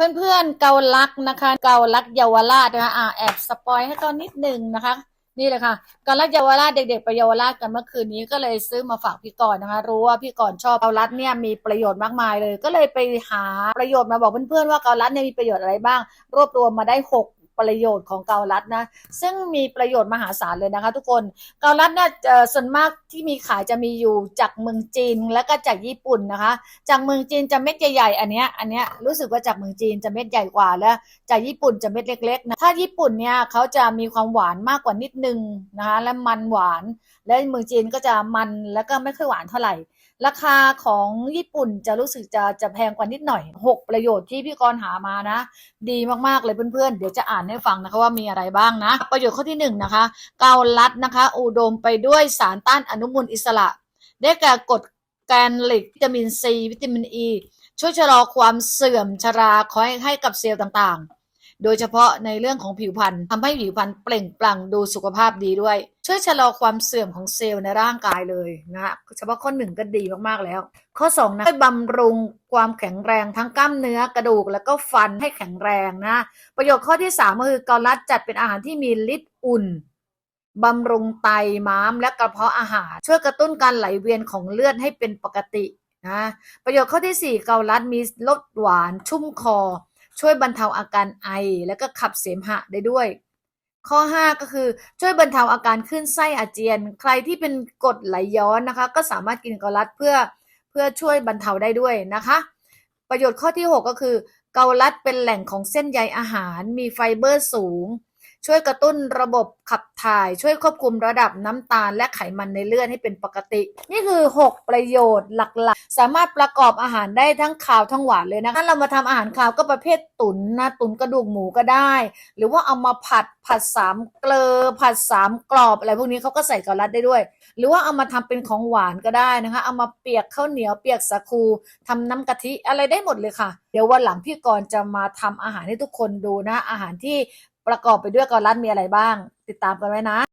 เพื่อนๆเกาลักนะคะ เกาลักเยาวราชนะคะอ่าแอบสปอยให้ก่อนนิดนึงนะคะ นี่เลยค่ะเกาลักเยาวราชเด็กๆไปเยาวราชกันเมื่อคืนนี้ก็เลยซื้อมาฝากพี่กรณ์นะคะ รู้ว่าพี่กรณ์ชอบเกาลัดเนี่ยมีประโยชน์มากมายเลย ก็เลยไปหาประโยชน์มาบอกเพื่อนๆว่าเกาลัดเนี่ยมีประโยชน์อะไรบ้าง รวบรวมมาได้หก ประโยชน์ของเกาลัดนะ ซึ่งมีประโยชน์มหาศาลเลยนะคะ ทุกคนเกาลัดเนี่ยส่วนมากที่มีขายจะมีอยู่จากเมืองจีนและก็จากญี่ปุ่นนะคะ จากเมืองจีนจะเม็ดใหญ่ๆอันเนี้ยอันเนี้ยรู้สึกว่าจากเมืองจีนจะเม็ดใหญ่กว่าแล้ว จากญี่ปุ่นจะเม็ดเล็กๆนะถ้าญี่ปุ่นเนี่ยเขาจะมีความหวานมากกว่านิดนึงนะคะและมันหวาน และเมืองจีนก็จะมันแล้วก็ไม่ค่อยหวานเท่าไหร่ราคาของญี่ปุ่นจะรู้สึกจะจะแพงกว่านิดหน่อย 6 ประโยชน์ที่พี่กรณ์หามานะ ดีมากๆเลยเพื่อนๆ เดี๋ยวจะอ่านให้ฟังนะคะว่ามีอะไรบ้างนะ ประโยชน์ข้อที่หนึ่งนะคะ เกาลัดนะคะ อุดมไปด้วยสารต้านอนุมูลอิสระ ได้แก่กรดแกนเหล็กวิตามินซีวิตามินอ e, ีช่วยชะลอความเสื่อมชราคอยให้กับเซลล์ต่างๆ โดยเฉพาะในเรื่องของผิวพรรณทำให้ผิวพรรณเปล่งปลั่งดูสุขภาพดีด้วย ช่วยชะลอความเสื่อมของเซลล์ในร่างกายเลยนะเฉพาะข้อหนึ่งก็ดีมากๆแล้ว ข้อสองนะช่วยบำรุงความแข็งแรงทั้งกล้ามเนื้อกระดูกแล้วก็ฟันให้แข็งแรงนะ ประโยชน์ข้อที่สามก็คือเกาลัดจัดเป็นอาหารที่มีฤทธิ์อุ่นบำรุงไตม้ามและกระเพาะอาหาร ช่วยกระตุ้นการไหลเวียนของเลือดให้เป็นปกตินะประโยชน์ข้อที่ 4 เกาลัดมีรสหวานชุ่มคอ ช่วยบรรเทาอาการไอ และก็ขับเสมหะได้ด้วย ข้อ 5 ก็คือช่วยบรรเทาอาการขึ้นไส้อาเจียน ใครที่เป็นกรดไหลย้อนนะคะ ก็สามารถกินเกาลัดเพื่อเพื่อช่วยบรรเทาได้ด้วยนะคะ ประโยชน์ข้อที่ 6 ก็คือ เกาลัดเป็นแหล่งของเส้นใยอาหาร มีไฟเบอร์สูง ช่วยกระตุ้นระบบขับถ่าย ช่วยควบคุมระดับน้ำตาลและไขมันในเลือดให้เป็นปกติ นี่คือ 6 ประโยชน์หลักๆ สามารถประกอบอาหารได้ทั้งคาวทั้งหวานเลยนะถ้าเรามาทำอาหารคาวก็ประเภทตุ๋นนะตุ๋นกระดูกหมูก็ได้ หรือว่าเอามาผัดผัดสามเกลอผัดสามกรอบอะไรพวกนี้เขาก็ใส่กาลัดได้ด้วย หรือว่าเอามาทำเป็นของหวานก็ได้นะคะ เอามาเปียกข้าวเหนียวเปียกสาคูทำน้ำกะทิอะไรได้หมดเลยค่ะ เดี๋ยววันหลังพี่กรณ์จะมาทำอาหารให้ทุกคนดูนะ อาหารที่ ประกอบไปด้วยกาลัดมีอะไรบ้าง ติดตามกันไว้นะ